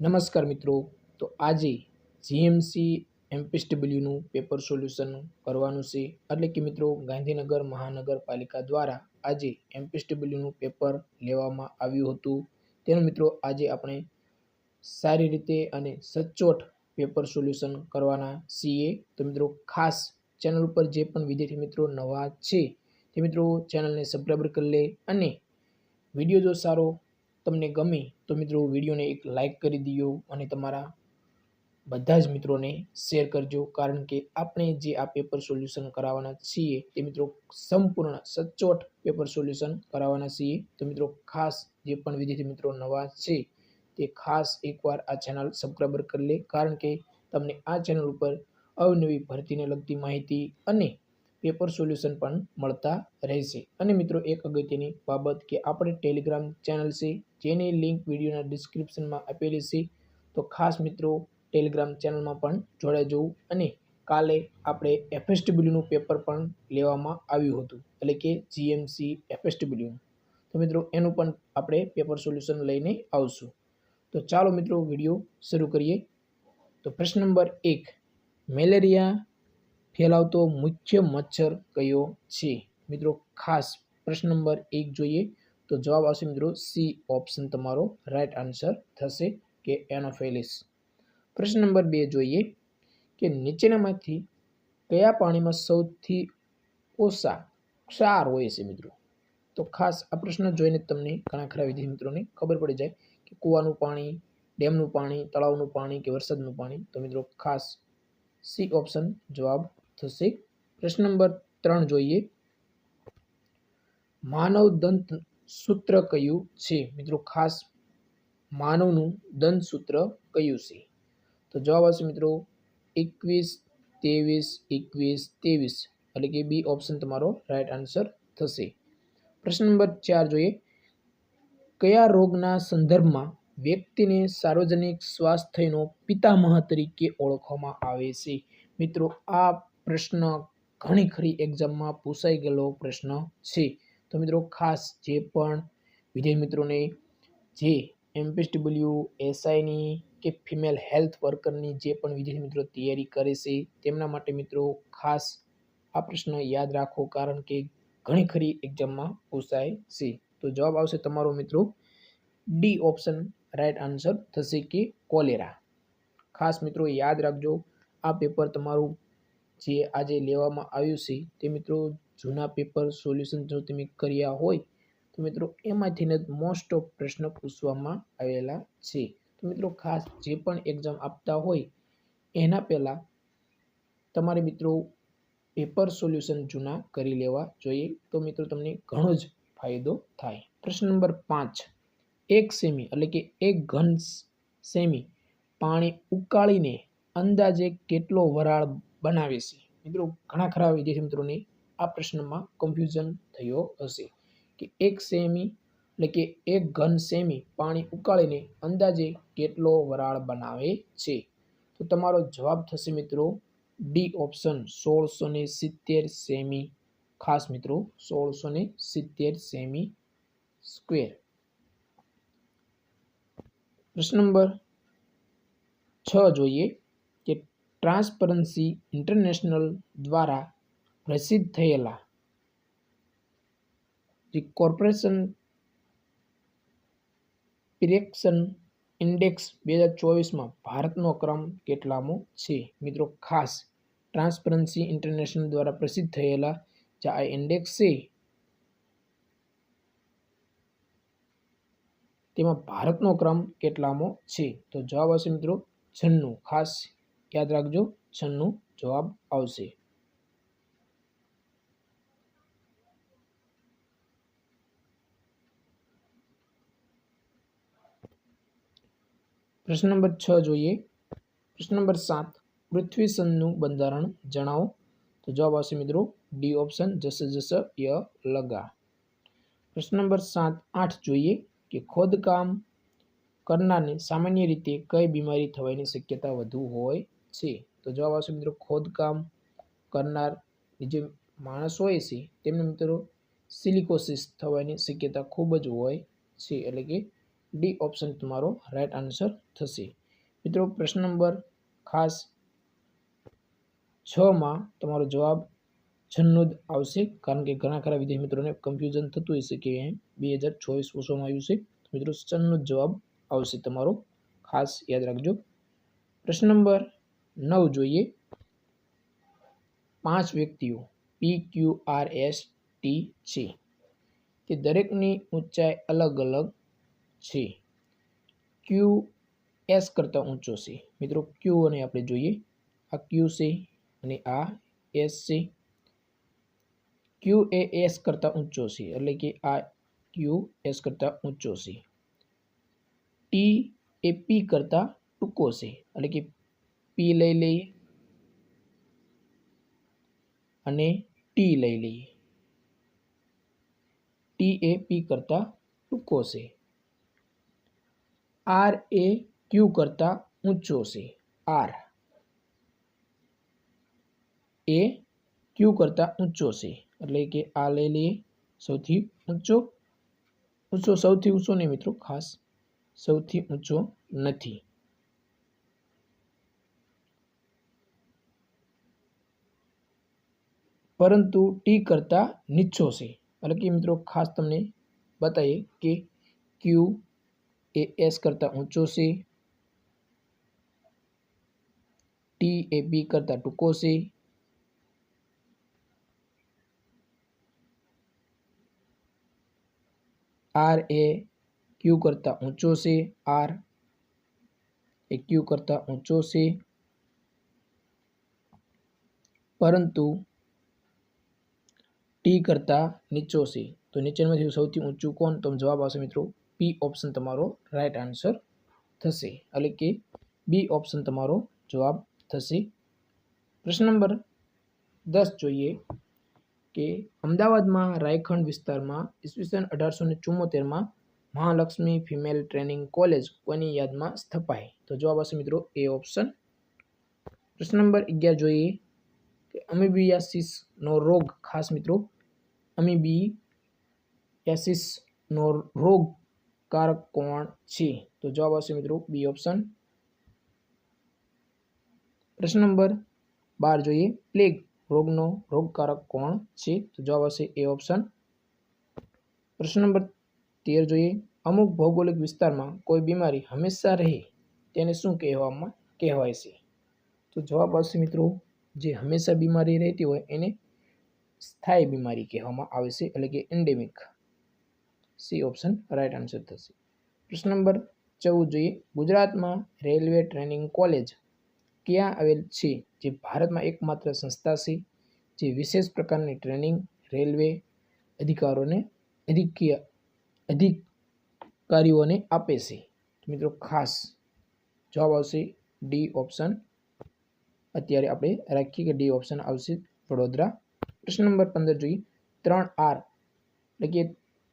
નમસ્કાર મિત્રો. તો આજે જીએમસી એમપીએસડબલ્યુનું પેપર સોલ્યુશન કરવાનું છે. એટલે કે મિત્રો, ગાંધીનગર મહાનગરપાલિકા દ્વારા આજે એમપીએસડબલ્યુનું પેપર લેવામાં આવ્યું હતું. તેનું મિત્રો, આજે આપણે સારી રીતે અને સચોટ પેપર સોલ્યુશન કરવાના છીએ. તો મિત્રો, ખાસ ચેનલ ઉપર જે પણ વિદ્યાર્થી મિત્રો નવા છે, તે મિત્રો ચેનલને સબસ્ક્રાઈબ કરી લે અને વીડિયો જો સારો તમને ગમે તો મિત્રો વિડીયોને એક લાઈક કરી દો અને તમારા બધા જ મિત્રોને શેર કરજો. કારણ કે આપણે જે આ પેપર સોલ્યુશન કરાવવાના છીએ તે મિત્રો સંપૂર્ણ સચોટ પેપર સોલ્યુશન કરાવવાના છીએ. તો મિત્રો ખાસ જે પણ વિદ્યાર્થી મિત્રો નવા છે તે ખાસ એકવાર આ ચેનલ સબસ્ક્રાઈબર કરી લે. કારણ કે તમને આ ચેનલ ઉપર અવનવી ભરતીને લગતી માહિતી અને પેપર સોલ્યુશન પણ મળતા રહેશે. અને મિત્રો, એક અગત્યની બાબત કે આપણે ટેલિગ્રામ ચેનલ છે, જેની લિંક વિડીયોના ડિસ્ક્રિપ્શનમાં આપેલી છે, તો ખાસ મિત્રો, ટેલિગ્રામ ચેનલમાં પણ જોડાઈ જવું અને કાલે આપણે એફએસડબલ્યુનું પેપર પણ લેવામાં આવ્યું હતું, એટલે કે જીએમસી એફએસડબલ્યુનું તો મિત્રો, એનું પણ આપણે પેપર સોલ્યુશન લઈને આવશું. તો ચાલો મિત્રો, વીડિયો શરૂ કરીએ. તો પ્રશ્ન નંબર એક, મેલેરિયા ફેલાવતો મુખ્ય મચ્છર કયો છે? મિત્રો, ખાસ પ્રશ્ન નંબર એક જોઈએ તો જવાબ આવશે મિત્રો સી ઓપ્શન તમારો રાઈટ આન્સર થશે કે એનોફેલિસ પ્રશ્ન નંબર બે જોઈએ કે નીચેનામાંથી કયા પાણીમાં સૌથી ઓછા ક્ષાર હોય છે મિત્રો? તો ખાસ આ પ્રશ્ન જોઈને તમને ઘણા ખરા વિદ્યાર્થી મિત્રોને ખબર પડી જાય કે કૂવાનું પાણી, ડેમનું પાણી, તળાવનું પાણી કે વરસાદનું પાણી? તો મિત્રો, ખાસ સી ઓપ્શન જવાબ થશે. પ્રશ્ન નંબર ત્રણ જોઈએ. માનવ દંત સૂત્ર કયું છે? મિત્રો, ખાસ માનવનું દંત સૂત્ર કયું છે? તો જવાબ આવશે મિત્રો, એકવીસ, ત્રેવીસ એકવીસ, ત્રેવીસ. એટલે કે બી ઓપ્શન તમારો રાઈટ આન્સર થશે. પ્રશ્ન નંબર ચાર જોઈએ. કયા રોગના સંદર્ભમાં વ્યક્તિને સાર્વજનિક સ્વાસ્થ્યનો પિતામહ તરીકે ઓળખવામાં આવે છે? મિત્રો, આ પ્રશ્ન ઘણી ખરી એક્ઝામમાં પૂછાઈ ગયેલો પ્રશ્ન છે. તો મિત્રો ખાસ જે પણ વિદ્યાર્થી મિત્રોને જે એમપીએસડબલ્યુ એસઆઈની કે ફિમેલ હેલ્થ વર્કરની જે પણ વિદ્યાર્થી મિત્રો તૈયારી કરે છે, તેમના માટે મિત્રો ખાસ આ પ્રશ્ન યાદ રાખો કારણ કે ઘણી ખરી એક્ઝામમાં પૂછાય છે. તો જવાબ આવશે તમારો મિત્રો ડી ઓપ્શન રાઈટ આન્સર થશે કે કોલેરા. ખાસ મિત્રો યાદ રાખજો, આ પેપર તમારું જે આજે લેવામાં આવ્યું છે, તે મિત્રો જૂના પેપર સોલ્યુશન જો તમે કર્યા હોય, તો મિત્રો એમાંથીને જ મોસ્ટ ઓફ પ્રશ્ન પૂછવામાં આવેલા છે. તો મિત્રો ખાસ જે પણ એક્ઝામ આપતા હોય, એના પહેલાં તમારે મિત્રો પેપર સોલ્યુશન જૂના કરી લેવા જોઈએ, તો મિત્રો તમને ઘણો જ ફાયદો થાય. પ્રશ્ન નંબર પાંચ, એક સેમી એટલે કે એક ઘન સેમી પાણી ઉકાળીને અંદાજે કેટલો વરાળ બનાવે છે. મિત્રો, ઘણા ખરા વિદ્યાર્થી મિત્રોને આ પ્રશ્નમાં કન્ફ્યુઝન થયો હશે કે એક સેમી એટલે કે એક ઘન સેમી પાણી ઉકાળીને અંદાજે કેટલો વરાળ બનાવે છે? તો તમારો જવાબ થશે મિત્રો ડી ઓપ્શન સોળસો ને સિત્તેર સેમી. ખાસ મિત્રો, સોળસો ને સિત્તેર સેમી સ્ક્વેર પ્રશ્ન નંબર છ જોઈએ. ટ્રાન્સપરન્સી ઇન્ટરનેશનલ દ્વારા પ્રસિદ્ધ થયેલા જે કોર્પોરેશન પિરેક્શન ઇન્ડેક્સ બે હજાર ચોવીસમાં ભારતનો ક્રમ કેટલામો છે? મિત્રો, ખાસ ટ્રાન્સપરન્સી ઇન્ટરનેશનલ દ્વારા પ્રસિદ્ધ થયેલા જે આ ઇન્ડેક્સ છે, તેમાં ભારતનો ક્રમ કેટલામો છે? તો જવાબ આવશે મિત્રો, છન્નું. ખાસ યાદ રાખજો, છન્નું જવાબ આવશે. પ્રશ્ન નંબર છ જોઈએ. પ્રશ્ન નંબર સાત, પૃથ્વી સંઘનું બંધારણ જણાવો. તો જવાબ આવશે મિત્રો, ડી ઓપ્શન, જસ જસ ય લગા. પ્રશ્ન નંબર સાત, આઠ જોઈએ કે ખોદકામ કરનારને સામાન્ય રીતે કઈ બીમારી થવાની શક્યતા વધુ હોય છે. તો જવાબ આવશે મિત્રો, ખોદકામ કરનાર જે માણસ હોય છે, તેમને મિત્રો સિલિકોસિસ થવાની શક્યતા ખૂબ જ હોય છે, એટલે કે ડી ઓપ્શન તમારો રાઈટ આન્સર થશે. મિત્રો, પ્રશ્ન નંબર ખાસ છમાં તમારો જવાબ છન્નું જ આવશે, કારણ કે ઘણા ખરા વિદ્યાર્થી મિત્રોને કન્ફ્યુઝન થતું હશે કે બે હજાર ચોવીસ પૂછવામાં આવ્યું છે. મિત્રો, છન્નું જવાબ આવશે તમારો. ખાસ યાદ રાખજો. પ્રશ્ન નંબર નવ જોઈએ પાંચ વ્યક્તિઓ P Q R S T છે કે દરેકની ઊંચાઈ અલગ અલગ છે ક્યુ એસ કરતાં ઊંચો છે મિત્રો ક્યુ અને આપણે જોઈએ આ ક્યુ છે અને આ એસ છે ક્યુ એ એસ કરતાં ઊંચો છે એટલે કે આ ક્યુ એસ કરતાં ઊંચો છે ટી એ પી કરતાં ટૂંકો છે એટલે કે પી લઈ લઈએ અને ટી લઈ લઈએ. ટી એ પી કરતાં ટૂંકો છે. આર એ ક્યુ કરતાં ઊંચો છે. આર એ ક્યુ કરતાં ઊંચો છે. એટલે કે આ લઈ લઈએ સૌથી ઊંચો. ઊંચો સૌથી ઊંચો નહીં મિત્રો, ખાસ સૌથી ઊંચો નથી. પરંતુ ટી કરતાં નીચો છે. એટલે કે મિત્રો, ખાસ તમને બતાવીએ કે ક્યુ એ એસ કરતાં ઊંચો છે. ટી એ બી કરતાં ટૂંકો છે. આર એ ક્યુ કરતાં ઊંચો છે. આર એ ક્યુ કરતાં ઊંચો છે. પરંતુ ટી કરતાં નીચો છે તો નીચેમાંથી સૌથી ઊંચું કોણ? તો જવાબ આવશે મિત્રો પી ઓપ્શન તમારો રાઈટ આન્સર થશે. એટલે કે બી ઓપ્શન તમારો જવાબ થશે. પ્રશ્ન નંબર દસ જોઈએ કે અમદાવાદમાં રાયખંડ વિસ્તારમાં ઈસવીસન અઢારસો ને ચુમ્મોતેરમાં મહાલક્ષ્મી ફિમેલ ટ્રેનિંગ કોલેજ કોની યાદમાં સ્થપાય? તો જવાબ આવશે મિત્રો એ ઓપ્શન. પ્રશ્ન નંબર અગિયાર જોઈએ કે અમીબિયાસિસનો રોગ ખાસ મિત્રો અમીબિયાસિસનો રોગ કારક કોણ છે? તો જવાબ આવશે મિત્રો બી ઓપ્શન. પ્રશ્ન નંબર બાર જોઈએ. પ્લેગ રોગનો રોગકારક કોણ છે? તો જવાબ આવશે એ ઓપ્શન. પ્રશ્ન નંબર તેર જોઈએ. અમુક ભૌગોલિક વિસ્તારમાં કોઈ બીમારી હંમેશા રહે તેને શું કહેવામાં કહેવાય છે? તો જવાબ આવશે મિત્રો જે હંમેશા બીમારી રહેતી હોય એને સ્થાયી બીમારી કહેવામાં આવે છે, એટલે કે endemic C option right answer થશે. પ્રશ્ન નંબર ચૌદ જોઈએ. ગુજરાતમાં રેલવે ટ્રેનિંગ કોલેજ ક્યાં આવેલ છે? જે ભારતમાં એકમાત્ર સંસ્થા છે, જે વિશેષ પ્રકારની ટ્રેનિંગ રેલવે અધિકારોને અધિકીય, અધિકારીઓને આપે છે. મિત્રો, ખાસ જવાબ આવશે ડી ઓપ્શન અત્યારે આપણે રાખીએ કે ડી ઓપ્શન આવશે વડોદરા પ્રશ્ન નંબર પંદર જોઈએ. ત્રણ આર, એટલે કે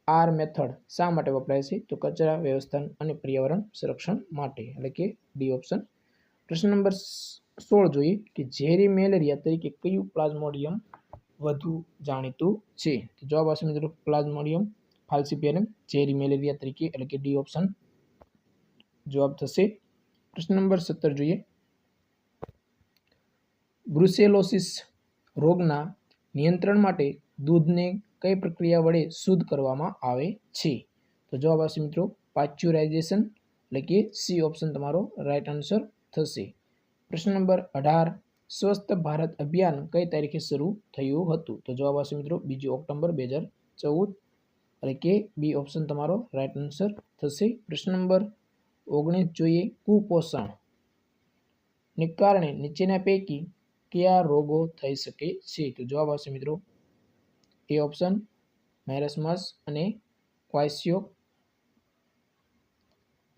આર મેથડ શા માટે વપરાય છે? તો કચરા વ્યવસ્થાન અને પર્યાવરણ સંરક્ષણ માટે, એટલે કે ડી ઓપ્શન. પ્રશ્ન નંબર સોળ જોઈએ કે ઝેરી મેલેરિયા તરીકે કયું પ્લાઝ્મોડિયમ વધુ જાણીતું છે? તો જવાબ આવશે મિત્રો પ્લાઝ્મોડિયમ ફાલ્સિપિયરમ ઝેરી મેલેરિયા તરીકે, એટલે કે ડી ઓપ્શન. જવાબ થશે. પ્રશ્ન નંબર સત્તર જોઈએ. બ્રુસેલોસિસ રોગના નિયંત્રણ માટે દૂધને કઈ પ્રક્રિયા વડે શુદ્ધ કરવામાં આવે છે? તો જવાબ આવશે મિત્રો પાચ્યુરાઇઝેશન એટલે કે સી ઓપ્શન તમારો રાઈટ આન્સર થશે. પ્રશ્ન નંબર અઢાર, સ્વસ્થ ભારત અભિયાન કઈ તારીખે શરૂ થયું હતું? તો જવાબ આવશે મિત્રો, બીજી ઓક્ટોબર બે હજાર ચૌદ, એટલે કે બી ઓપ્શન તમારો રાઈટ આન્સર થશે. પ્રશ્ન નંબર ઓગણીસ જોઈએ, કુપોષણ ને કારણે નીચેના પૈકી કયા રોગો થઈ શકે છે? તો જવાબ આવશે મિત્રો એ ઓપ્શન મેરસમસ અને ક્વાઇસિયો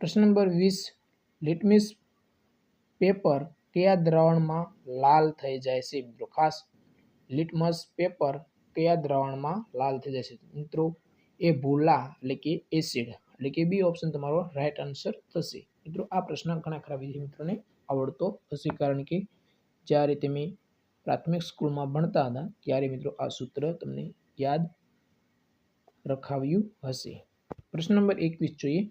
પ્રશ્ન નંબર વીસ લિટમિસ પેપર કયા દ્રાવણમાં લાલ થઈ જાય છે? મિત્રો ખાસ લિટમસ પેપર કયા દ્રાવણમાં લાલ થઈ જાય છે? મિત્રો એ ભૂલા એટલે કે એસિડ એટલે કે બી ઓપ્શન તમારો રાઈટ આન્સર થશે. મિત્રો આ પ્રશ્ન ઘણા ખરા વિદ્યાર્થી મિત્રોને આવડતો હશે કારણ કે જ્યારે તમે પ્રાથમિક સ્કૂલમાં ભણતા હતા, ત્યારે મિત્રો આ સૂત્ર તમને યાદ રખાવ્યું હશે. પ્રશ્ન નંબર એકવીસ જોઈએ.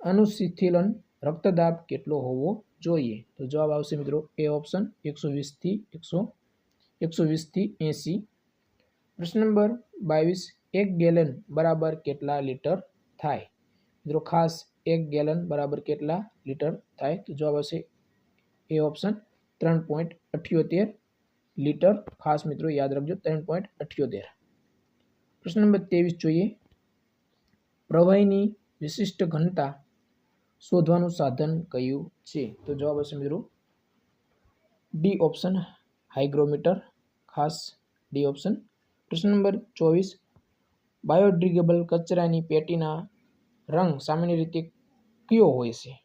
અનુશિથિલન રક્તદાબ કેટલો હોવો જોઈએ? તો જવાબ આવશે મિત્રો એ ઓપ્શન એકસો વીસથી એકસો એકસો વીસથી એંસી. પ્રશ્ન નંબર બાવીસ, એક ગેલન બરાબર કેટલા લીટર થાય? મિત્રો ખાસ, એક ગેલન બરાબર કેટલા લીટર થાય? તો જવાબ આવશે એ ઓપ્શન ત્રણ પોઈન્ટ અઠ્યોતેર લીટર. ખાસ મિત્રો યાદ રાખજો, ત્રણ પોઈન્ટ અઠ્યોતેર. પ્રશ્ન નંબર ત્રેવીસ જોઈએ. પ્રવાહીની વિશિષ્ટ ઘનતા શોધવાનું સાધન કયું છે? તો જવાબ હશે મિત્રો, ડી ઓપ્શન હાઇગ્રોમીટર. ખાસ ડી ઓપ્શન. પ્રશ્ન નંબર ચોવીસ બાયોડ્રિગેબલ કચરાની પેટીના રંગ સામાન્ય રીતે કયો હોય છે?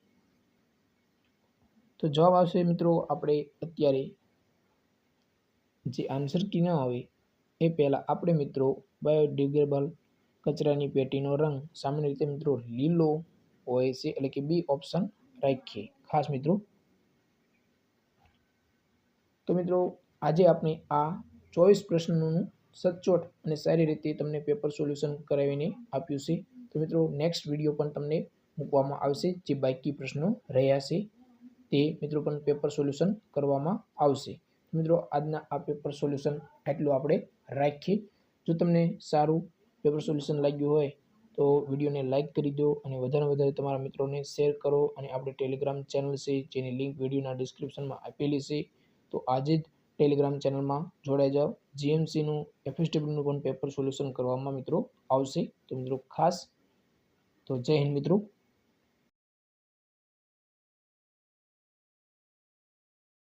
તો જવાબ આવશે મિત્રો આપણે અત્યારે જે આન્સર કી ન આવે, એ પહેલાં આપણે મિત્રો બાયોડિગ્રેડેબલ કચરાની પેટીનો રંગ સામાન્ય રીતે મિત્રો લીલો હોય છે, એટલે કે બી ઓપ્શન રાખીએ. ખાસ મિત્રો, તો મિત્રો આજે આપણે આ ચોવીસ પ્રશ્નોનું સચોટ અને સારી રીતે તમને પેપર સોલ્યુશન કરાવીને આપ્યું છે. તો મિત્રો નેક્સ્ટ વીડિયો પણ તમને મૂકવામાં આવશે જે બાકી પ્રશ્નો રહ્યા છે. તે મિત્રો પણ પેપર સોલ્યુશન કરવામાં આવશે. મિત્રો, આજના આ પેપર સોલ્યુશન એટલું આપણે રાખીએ. જો તમને સારું પેપર સોલ્યુશન લાગ્યું હોય, તો વિડીયોને લાઇક કરી દો અને વધારે વધારે તમારા મિત્રોને શેર કરો અને આપણે ટેલિગ્રામ ચેનલ છે, જેની લિંક વિડીયોના ડિસ્ક્રિપ્શનમાં આપેલી છે, તો આજે જ ટેલિગ્રામ ચેનલમાં જોડાઈ જાઓ. જીએમસીનું એફએસડબ્લ્યુનું પણ પેપર સોલ્યુશન કરવામાં મિત્રો આવશે. તો મિત્રો, ખાસ તો જય હિન્દ મિત્રો.